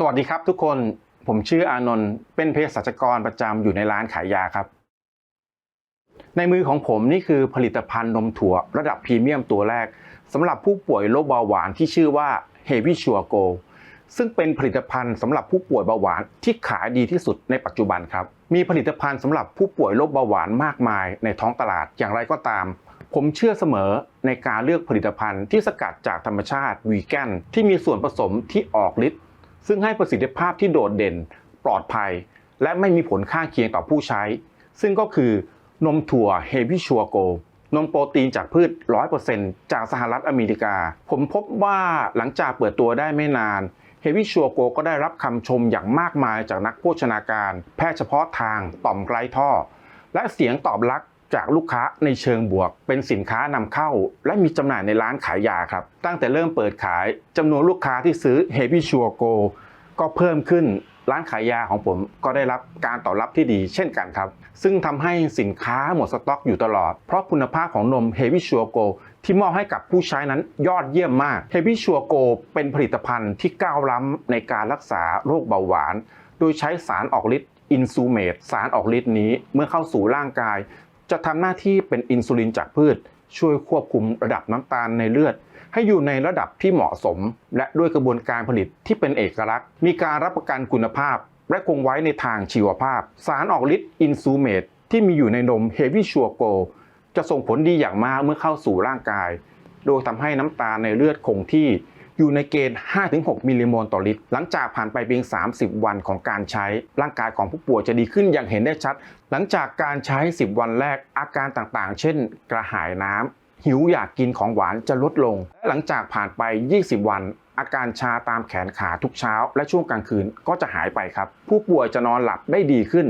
สวัสดีครับทุกคนผมชื่ออานนท์เป็นเภสัชกรประจำอยู่ในร้านขายยาครับ ในมือของผมนี่คือผลิตภัณฑ์นมถั่วระดับพรีเมียมตัวแรกสำหรับผู้ป่วยโรคเบาหวานที่ชื่อว่า Heavy Sure Go ซึ่งเป็นผลิตภัณฑ์สำหรับผู้ป่วยเบาหวานที่ขายดีที่สุดในปัจจุบันครับ มีผลิตภัณฑ์สำหรับผู้ป่วยโรคเบาหวานมากมายในท้องตลาดอย่างไรก็ตาม ผมเชื่อเสมอในการเลือกผลิตภัณฑ์ที่สกัดจากธรรมชาติวีแกนที่มีส่วนผสมที่ออกฤทธิ์ ซึ่งให้ประสิทธิภาพที่โดดเด่น ปลอดภัย และไม่มีผลข้างเคียงต่อผู้ใช้ ซึ่งก็คือนมถั่ว Heavy Sure Go นมโปรตีนจากพืช 100%จากสหรัฐอเมริกา ผมพบว่าหลังจากเปิดตัวได้ไม่นาน Heavy Sure Go ก็ได้รับคำชมอย่างมากมายจากนักโภชนาการ แพทย์เฉพาะทางต่อมไกลท่อ และเสียงตอบรับ จากลูกค้าในเชิงบวก เป็นสินค้านำเข้า และมีจำหน่ายในร้านขายยาครับ ตั้งแต่เริ่มเปิดขายจำนวนลูกค้าที่ซื้อ Heavy Sure Go ก็เพิ่มขึ้นร้านขายยาของผมก็ได้รับการตอบรับที่ดีเช่นกันครับ ซึ่งทำให้สินค้าหมดสต็อกอยู่ตลอด เพราะคุณภาพของนม Heavy Sure Go ที่มอบให้กับผู้ใช้นั้นยอดเยี่ยมมาก Heavy Sure Go เป็นผลิตภัณฑ์ที่ก้าวล้ำในการรักษาโรคเบาหวาน โดยใช้สารออกฤทธิ์อินซูเมตสารออกฤทธิ์นี้เมื่อเข้าสู่ร่างกาย จะทำหน้าที่เป็นอินซูลินจากพืช ช่วยควบคุมระดับน้ำตาลในเลือด ให้อยู่ในระดับที่เหมาะสม และด้วยกระบวนการผลิตที่เป็นเอกลักษณ์ มีการรับประกันคุณภาพ และคงไว้ในทางชีวภาพ สารออกฤทธิ์อินซูเมตที่มีอยู่ในนม Heavy Sure Go จะส่งผลดีอย่างมากเมื่อเข้าสู่ร่างกาย โดยทำให้น้ำตาลในเลือดคงที่ อยู่ในเกณฑ์ 5-6 มิลลิโมลต่อลิตร หลังจากผ่านไปเพียง 30 วันของการใช้ ร่างกายของผู้ป่วยจะดีขึ้นอย่างเห็นได้ชัด หลังจากการใช้ 10 วันแรกอาการต่างๆ เช่น กระหายน้ำหิวอยากกินของหวานจะลดลง และหลังจากผ่านไป 20 วันอาการชาตามแขนขาทุกเช้า และช่วงกลางคืนก็จะหายไปครับ ผู้ป่วยจะนอนหลับได้ดีขึ้น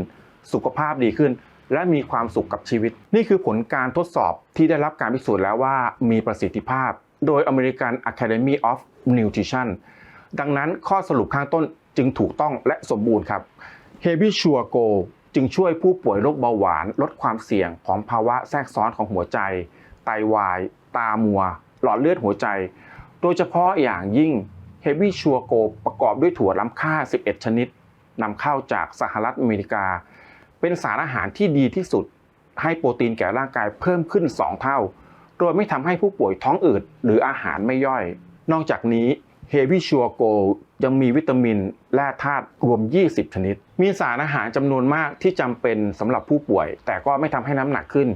สุขภาพดีขึ้น และมีความสุขกับชีวิต นี่คือผลการทดสอบที่ได้รับการพิสูจน์แล้วว่ามีประสิทธิภาพ โดย American Academy of Nutrition ดังนั้นข้อสรุปข้างต้นจึงถูกต้องและสมบูรณ์ครับ Heavy Sure Go จึงช่วยผู้ป่วยโรคเบาหวาน ลดความเสี่ยงของภาวะแทรกซ้อนของหัวใจ ไตวาย ตามัว หลอดเลือดหัวใจ โดยเฉพาะอย่างยิ่ง Heavy Sure Go ประกอบด้วยถั่วล้ำค่า 11 ชนิดนำเข้าจากสหรัฐอเมริกา เป็นสารอาหารที่ดีที่สุด ให้โปรตีนแก่ร่างกายเพิ่มขึ้น 2 เท่า โดยไม่ทำให้ผู้ป่วยท้องอืดหรืออาหารไม่ย่อย นอกจากนี้ Heavy Sure Go ยังมีวิตามินและธาตุรวม 20 ชนิด มีสารอาหารจำนวนมากที่จำเป็นสำหรับผู้ป่วย แต่ก็ไม่ทำให้น้ำหนักขึ้น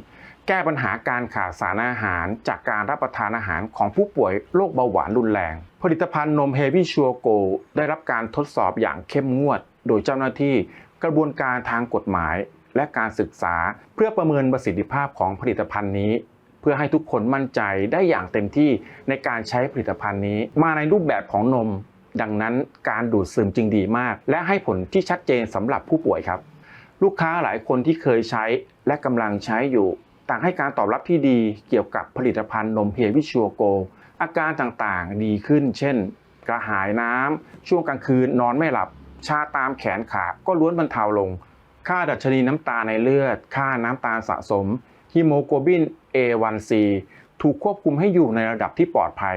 แก้ปัญหาการขาดสารอาหารจากการรับประทานอาหารของผู้ป่วยโรคเบาหวานรุนแรง ผลิตภัณฑ์นม Heavy Sure Go ได้รับการทดสอบอย่างเข้มงวด โดยเจ้าหน้าที่กระบวนการทางกฎหมาย และการศึกษาเพื่อประเมินประสิทธิภาพของผลิตภัณฑ์นี้ เพื่อให้ทุกคนมั่นใจได้อย่างเต็มที่ในการใช้ผลิตภัณฑ์นี้ มาในรูปแบบของนม ดังนั้นการดูดซึมจึงดีมาก และให้ผลที่ชัดเจนสำหรับผู้ป่วยครับ ลูกค้าหลายคนที่เคยใช้และกำลังใช้อยู่ ต่างให้การตอบรับที่ดีเกี่ยวกับผลิตภัณฑ์นมเฮวิชัวโก อาการต่างๆดีขึ้น เช่น กระหายน้ำช่วงกลางคืนนอนไม่หลับ ชาตามแขนขาก็ล้วนบรรเทาลง ค่าดัชนีน้ำตาในเลือด ค่าน้ำตาลสะสม ฮีโมโกลบิน A1C ถูกควบคุมให้อยู่ในระดับที่ปลอดภัย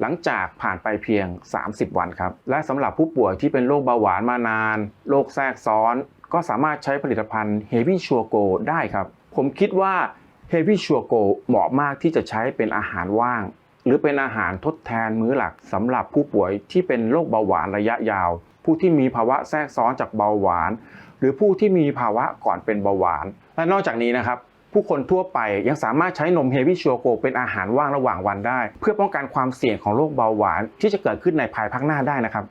หลังจากผ่านไปเพียง 30 วันครับ และสำหรับผู้ป่วยที่เป็นโรคเบาหวานมานาน โรคแทรกซ้อน ก็สามารถใช้ผลิตภัณฑ์ Heavy Sure Go ได้ครับ ผมคิดว่า Heavy Sure Go เหมาะมากที่จะใช้เป็นอาหารว่าง หรือเป็นอาหารทดแทนมื้อหลักสำหรับผู้ป่วยที่เป็นโรคเบาหวานระยะยาว ผู้ที่มีภาวะแทรกซ้อนจากเบาหวาน หรือผู้ที่มีภาวะก่อนเป็นเบาหวาน และนอกจากนี้นะครับ ผู้คนทั่วไปยังสามารถใช้นมเฮวิชัวโกเป็นอาหารว่างระหว่างวันได้ เพื่อป้องกันความเสี่ยงของโรคเบาหวานที่จะเกิดขึ้นในภายภาคหน้าได้นะครับ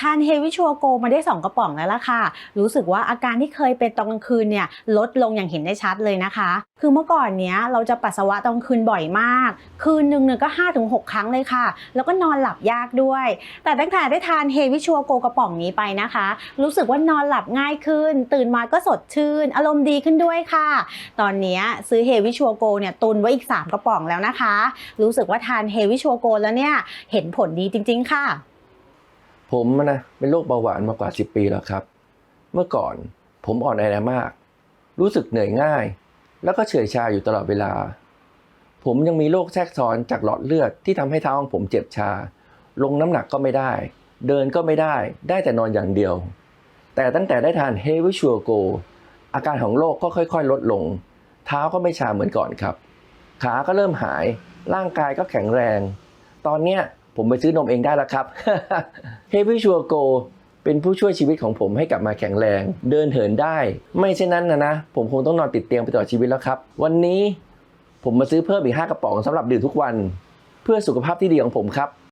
ทานเฮวิชัวโกมาได้ 2 กระป๋องแล้วล่ะค่ะ รู้สึกว่าอาการที่เคยเป็นตอนกลางคืนเนี่ยลดลงอย่างเห็นได้ชัดเลยนะคะ คือเมื่อก่อนเนี้ยเราจะปัสสาวะตอนกลางคืนบ่อยมาก คืนหนึ่งเนี่ยก็ 5-6 ครั้งเลยค่ะ แล้วก็นอนหลับยากด้วย แต่ตั้งแต่ได้ทานเฮวิชัวโกกระป๋องนี้ไปนะคะ รู้สึกว่านอนหลับง่ายขึ้น ตื่นมาก็สดชื่น อารมณ์ดีขึ้นด้วยค่ะ ตอนนี้ซื้อเฮวิชัวโกเนี่ยตุนไว้อีก 3 กระป๋องแล้วนะคะ รู้สึกว่าทานเฮวิชัวโกแล้วเนี่ยเห็นผลดีจริง ๆ ค่ะ ผมนะเป็นโรคเบาหวานมากว่า 10 ปีแล้วครับ เมื่อก่อนผมอ่อนแอมาก รู้สึกเหนื่อยง่าย แล้วก็เฉื่อยชาอยู่ตลอดเวลา ผมยังมีโรคแทรกซ้อนจากหลอดเลือดที่ทำให้เท้าของผมเจ็บชา ลงน้ำหนักก็ไม่ได้ เดินก็ไม่ได้ ได้แต่นอนอย่างเดียว แต่ตั้งแต่ได้ทานเฮวิชัวโกอาการของโรคก็ค่อยๆ ลดลง เท้าก็ไม่ชาเหมือนก่อนครับ ขาก็เริ่มหาย ร่างกายก็แข็งแรง ตอนเนี้ย ผมไปซื้อนมเองได้แล้วครับ เฮฟวี่ชัวโกเป็นผู้ช่วยชีวิตของผมให้กลับมาแข็งแรง เดินเหินได้ ไม่เช่นนั้นนะนะ ผมคงต้องนอนติดเตียงไปตลอดชีวิตแล้วครับ วันนี้ผมมาซื้อเพิ่มอีก 5 กระป๋องสำหรับดื่มทุกวัน เพื่อสุขภาพที่ดีของผมครับ